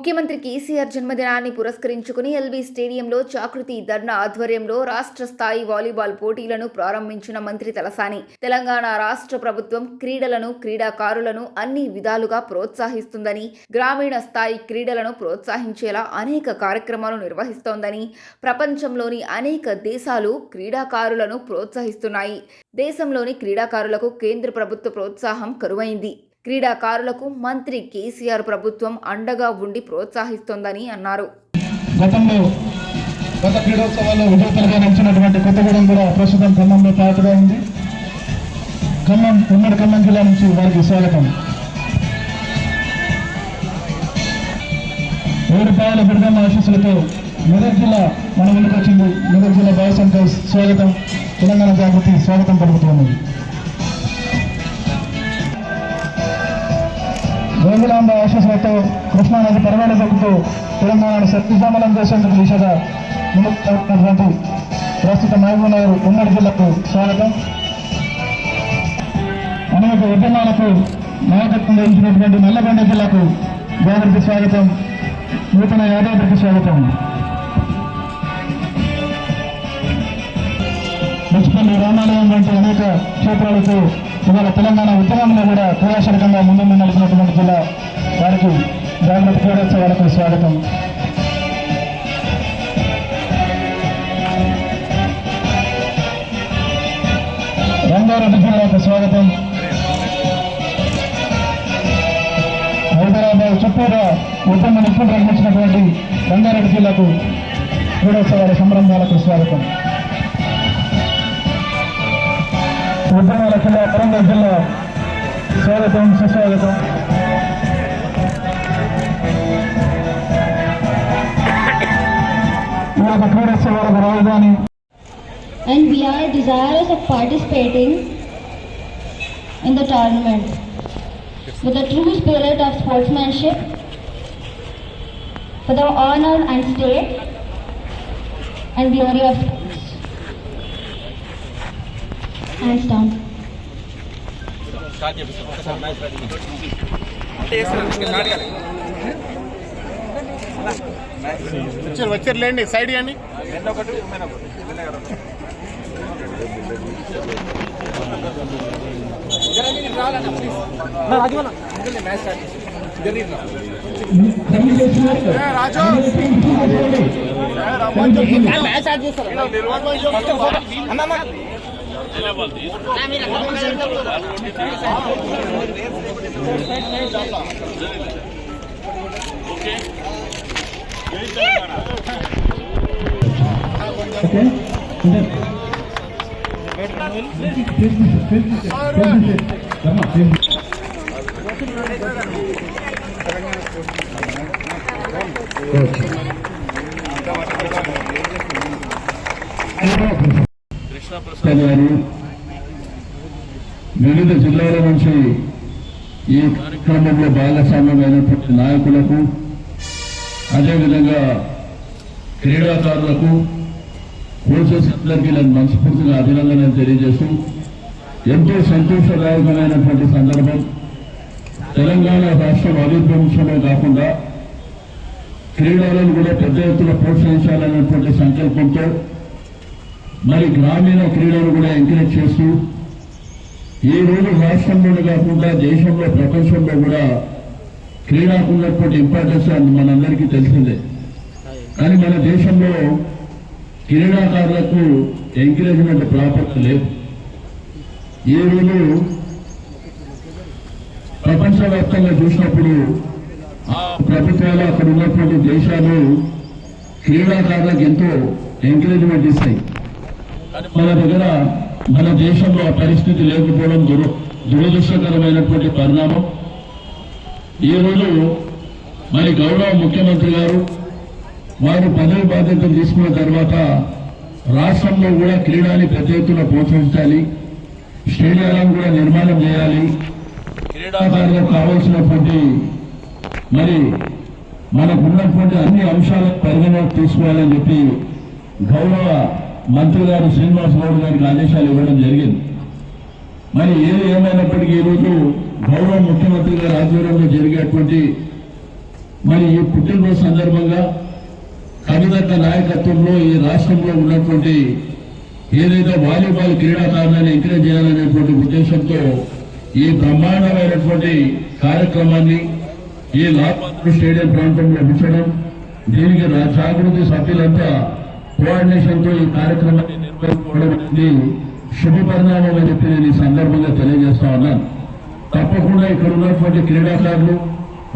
ముఖ్యమంత్రి కేసీఆర్ జన్మదినాన్ని పురస్కరించుకుని ఎల్బీ స్టేడియంలో చాకృతి ధర్నా ఆధ్వర్యంలో రాష్ట్ర స్థాయి వాలీబాల్ పోటీలను ప్రారంభించిన మంత్రి తలసాని. తెలంగాణ రాష్ట్ర ప్రభుత్వం క్రీడలను క్రీడాకారులను అన్ని విధాలుగా ప్రోత్సహిస్తుందని గ్రామీణ స్థాయి క్రీడలను ప్రోత్సహించేలా అనేక కార్యక్రమాలు నిర్వహిస్తోందని ప్రపంచంలోని అనేక దేశాలు క్రీడాకారులను ప్రోత్సహిస్తున్నాయి. దేశంలోని క్రీడాకారులకు కేంద్ర ప్రభుత్వ ప్రోత్సాహం కరువైంది. క్రీడాకారులకు మంత్రి కేసీఆర్ ప్రభుత్వం అండగా ఉండి ప్రోత్సహిస్తోందని అన్నారు. గతంలో గత క్రీడోత్సవాల్లో విజేతలుగా నిలిచినటువంటి కొత్తగూడెం కూడా ప్రస్తుతం ఖమ్మంలో పాటుగా ఉంది. ఖమ్మం ఉమ్మడి ఖమ్మం జిల్లా నుంచి వారికి స్వాగతం. ఏడు పాయల బిడ్డమ్మ ఆశీస్సులతో మెదక్ జిల్లా మన ముందుకు వచ్చింది. మెదక్ జిల్లా బాయ్స్ అండ్ స్వాగతం. తెలంగాణ జాగృతి స్వాగతం పలుకుతున్నది వేములాంబ ఆశీస్సులతో కృష్ణానది పరమాణ దొక్కుతూ తెలంగాణను శక్తిశామలం చేసేందుకు దిశగా ముందుకు ప్రస్తుత మహబూబ్నగర్ ఉమ్మడి జిల్లాకు స్వాగతం. అనేక ఉద్యమాలకు నాయకత్వం వహించినటువంటి నల్లగొండ జిల్లాకు జాగ్రత్త స్వాగతం. నూతన యాదాద్రికి స్వాగతం. ముచ్చుపల్లి రామాలయం వంటి అనేక క్షేత్రాలతో ఇవాళ తెలంగాణ ఉద్యమంలో కూడా క్రియాశీలకంగా ముందు నడిపినటువంటి జిల్లా వారికి జాగ్రత్త క్రీడోత్సవాలకు స్వాగతం. రంగారెడ్డి జిల్లాకు స్వాగతం. హైదరాబాద్ చుట్టూరా ఉద్యమ నిప్పులు నిర్మించినటువంటి రంగారెడ్డి జిల్లాకు క్రీడోత్సవాల సంరంభాలకు స్వాగతం. ఉద్యమాల జిల్లా వరంగల్ జిల్లా స్వాగతం సుస్వాగతం. And we are desirous of participating in the tournament. With a true spirit of sportsmanship for the honor and state and glory of sports. Hands down. వచ్చారు వచ్చారు లేండి సైడ్ అని రాజు అన్న. గారు వివిధ జిల్లాల నుంచి ఈ కార్యక్రమంలో భాగస్వామ్యమైనటువంటి నాయకులకు అదేవిధంగా క్రీడాకారులకు కోచెస్ అందరికీ నేను మనస్ఫూర్తిగా అభినందనలు తెలియజేస్తూ ఎంతో సంతోషదాయకమైనటువంటి సందర్భం. తెలంగాణ రాష్ట్రం ఆవిర్భవించడమే కాకుండా క్రీడలను కూడా పెద్ద ఎత్తున ప్రోత్సహించాలనేటువంటి సంకల్పంతో మరి గ్రామీణ క్రీడలు కూడా ఎంకరేజ్ చేస్తూ ఈ రోజు రాష్ట్రంలోనే కాకుండా దేశంలో ప్రపంచంలో కూడా క్రీడకు ఉన్నటువంటి ఇంపార్టెన్స్ అని మనందరికీ తెలిసిందే. కానీ మన దేశంలో క్రీడాకారులకు ఎంకరేజ్మెంట్ ప్రాపర్టీ లేదు. ఈ రోజు ప్రపంచవ్యాప్తంగా చూసినప్పుడు ప్రభుత్వాలు అక్కడ ఉన్నటువంటి దేశాలు క్రీడాకారులకు ఎంతో ఎంకరేజ్మెంట్ ఇస్తాయి. మన దగ్గర మన దేశంలో ఆ పరిస్థితి లేకపోవడం దురదృష్టకరమైనటువంటి పరిణామం. ఈ రోజు మరి గౌరవ ముఖ్యమంత్రి గారు వారు పదవి బాధ్యతలు తీసుకున్న తర్వాత రాష్ట్రంలో కూడా క్రీడని పెద్ద ఎత్తున ప్రోత్సహించాలి. స్టేడియాలను కూడా నిర్మాణం చేయాలి. క్రీడాకారులకు కావాల్సినటువంటి మరి మనకు ఉన్నటువంటి అన్ని అంశాలను పరిగణలోకి తీసుకోవాలని చెప్పి గౌరవ మంత్రి గారు శ్రీనివాస్ గారికి ఆదేశాలు ఇవ్వడం జరిగింది. మరి ఏది ఏమైనప్పటికీ ఈరోజు గౌరవ ముఖ్యమంత్రి గారి ఆధ్వర్యంలో జరిగేటువంటి మరి ఈ పుట్టినరోజు సందర్భంగా కవిదత్త నాయకత్వంలో ఈ రాష్ట్రంలో ఉన్నటువంటి ఏదైతే వాలీబాల్ క్రీడాకారులను ఎంకరేజ్ చేయాలనేటువంటి ఉద్దేశంతో ఈ బ్రహ్మాండమైనటువంటి కార్యక్రమాన్ని ఈ లాల్బాగ్ స్టేడియం ప్రాంతంలో ఉంచడం దీనికి రా- జాగృతి సభ్యులంతా కోఆర్డినేషన్తో ఈ కార్యక్రమాన్ని నిర్వహించుకోవడం అనేది శుభ పరిణామం అని చెప్పి నేను ఈ సందర్భంగా తెలియజేస్తా ఉన్నాను. తప్పకుండా ఇక్కడ ఉన్నటువంటి క్రీడాకారులు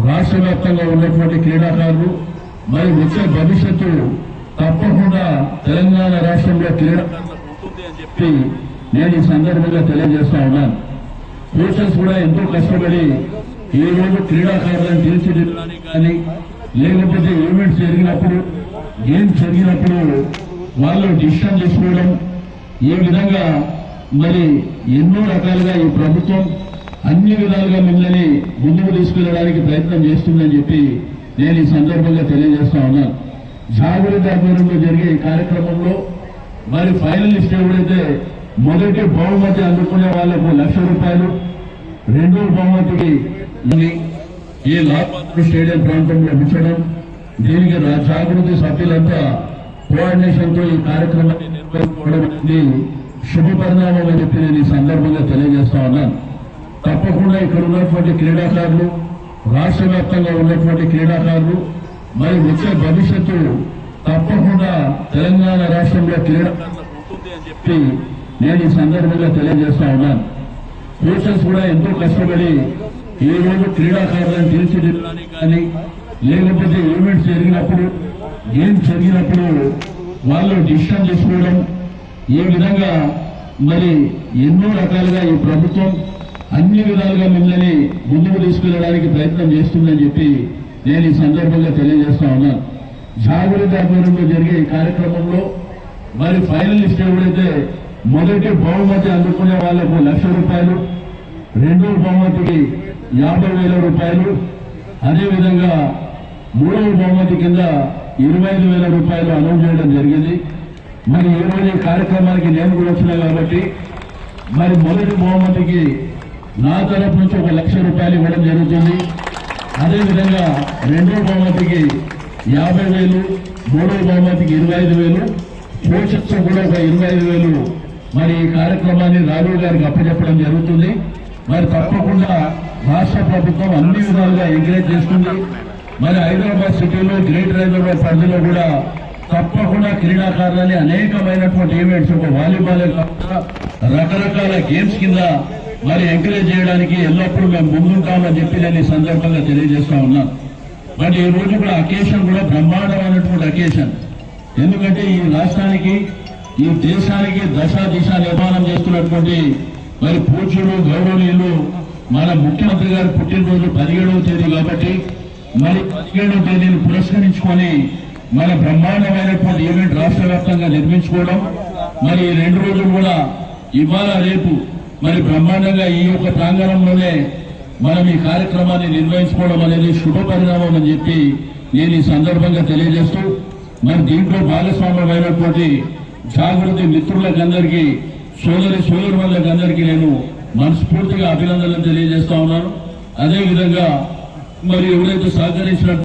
రాష్ట్ర వ్యాప్తంగా ఉన్నటువంటి క్రీడాకారులు మరి వచ్చే భవిష్యత్తు తప్పకుండా తెలంగాణ రాష్ట్రంలో క్రీడాకారులకు ఉంటుంది అని చెప్పి నేను ఈ సందర్భంగా తెలియజేస్తా ఉన్నాను. కోచెస్ కూడా ఎంతో కష్టపడి ఈ రోజు క్రీడాకారులను తీర్చిదిద్దడానికి కానీ లేకపోతే ఈవెంట్స్ జరిగినప్పుడు గేమ్స్ జరిగినప్పుడు వాళ్ళు డిసిషన్ తీసుకోవడం ఈ విధంగా మరి ఎన్నో రకాలుగా ఈ ప్రభుత్వం అన్ని విధాలుగా మిమ్మల్ని ముందుకు తీసుకెళ్ళడానికి ప్రయత్నం చేస్తుందని చెప్పి నేను ఈ సందర్భంగా తెలియజేస్తా ఉన్నాను. జాగృతి ఆధ్వర్యంలో జరిగే ఈ కార్యక్రమంలో మరి ఫైనలిస్ట్ ఎవరైతే మొదటి బహుమతి అందుకునే వాళ్ళకు లక్ష రూపాయలు రెండో బహుమతికి ఈ లాల్బాగ్ స్టేడియం ప్రాంతంలో ఉంచడం దీనికి జాగృతి సభ్యులంతా కోఆర్డినేషన్తో ఈ కార్యక్రమాన్ని నిర్వహించుకోవడం అనేది శుభ పరిణామం అని చెప్పి నేను ఈ సందర్భంగా తెలియజేస్తా ఉన్నాను. తప్పకుండా ఇక్కడ ఉన్నటువంటి క్రీడాకారులు రాష్ట్ర వ్యాప్తంగా ఉన్నటువంటి క్రీడాకారులు మరి వచ్చే భవిష్యత్తు తప్పకుండా తెలంగాణ రాష్ట్రంలో క్రీడాకారులకు ఉంటుంది అని చెప్పి నేను ఈ సందర్భంగా తెలియజేస్తా ఉన్నాను. కోచెస్ కూడా ఎంతో కష్టపడి ఈ రోజు క్రీడాకారులను తీర్చిదిద్దడానికి కానీ లేకపోతే ఈవెంట్స్ జరిగినప్పుడు గేమ్స్ జరిగినప్పుడు వాళ్ళు డిసిషన్ తీసుకోవడం ఈ విధంగా మరి ఎన్నో రకాలుగా ఈ ప్రభుత్వం అన్ని విధాలుగా మిమ్మల్ని ముందుకు తీసుకెళ్ళడానికి ప్రయత్నం చేస్తుందని చెప్పి నేను ఈ సందర్భంగా తెలియజేస్తా ఉన్నాను జాగ్రత్త ఆధ్వర్యంలో జరిగే ఈ కార్యక్రమంలో మరి ఫైనలిస్ట్ ఎవరైతే మొదటి బహుమతి అందుకునే వాళ్ళకు లక్ష రూపాయలు రెండో బహుమతికి యాభై వేల రూపాయలు అదేవిధంగా మూడవ బహుమతి కింద ఇరవై ఐదు వేల రూపాయలు అనౌన్స్ చేయడం జరిగింది. మరి ఈరోజు ఈ కార్యక్రమానికి నేను కూడా వచ్చినా కాబట్టి మరి మొదటి బహుమతికి నా తరపు నుంచి ఒక లక్ష రూపాయలు ఇవ్వడం జరుగుతుంది. అదేవిధంగా రెండో బహుమతికి యాభై వేలు మూడో బహుమతికి ఇరవై ఐదు వేలు కోచెస్ కూడా ఒక ఇరవై ఐదు వేలు మరి ఈ కార్యక్రమాన్ని రాఘవ్ గారికి అప్పచెప్పడం జరుగుతుంది. మరి తప్పకుండా రాష్ట్ర ప్రభుత్వం అన్ని విధాలుగా ఎంకరేజ్ చేస్తుంది. మరి హైదరాబాద్ సిటీలో గ్రేటర్ హైదరాబాద్ పరిధిలో కూడా తప్పకుండా క్రీడాకారులని అనేకమైనటువంటి ఈవెంట్స్ ఒక వాలీబాల్ కాకుండా రకరకాల గేమ్స్ కింద మరి ఎంకరేజ్ చేయడానికి ఎల్లప్పుడూ మేము ముందుంటామని చెప్పి నేను ఈ సందర్భంగా తెలియజేస్తా ఉన్నాను బట్ ఈ రోజు కూడా అకేషన్ కూడా బ్రహ్మాండమైనటువంటి అకేషన్. ఎందుకంటే ఈ రాష్ట్రానికి ఈ దేశానికి దశ దిశ నిర్మాణం చేస్తున్నటువంటి మరి పూజ్యులు గౌరవనీయులు మన ముఖ్యమంత్రి గారు పుట్టినరోజు పదిహేడవ తేదీ కాబట్టి మరి పదిహేడవ తేదీని పురస్కరించుకొని మన బ్రహ్మాండమైనటువంటి ఈవెంట్ రాష్ట్ర వ్యాప్తంగా నిర్మించుకోవడం మరి ఈ రెండు రోజులు కూడా ఇవాళ రేపు మరి బ్రహ్మాండంగా ఈ యొక్క ప్రాంగణంలోనే మనం ఈ కార్యక్రమాన్ని నిర్వహించుకోవడం అనేది శుభ పరిణామం అని చెప్పి నేను ఈ సందర్భంగా తెలియజేస్తూ మరి దీంట్లో భాగస్వామ్యమైనటువంటి జాగృతి మిత్రులకందరికీ సోదరి సోదరులకందరికీ నేను మనస్ఫూర్తిగా అభినందనలు తెలియజేస్తా ఉన్నాను. అదేవిధంగా మరి ఎవరైతే సహకరించినట్టు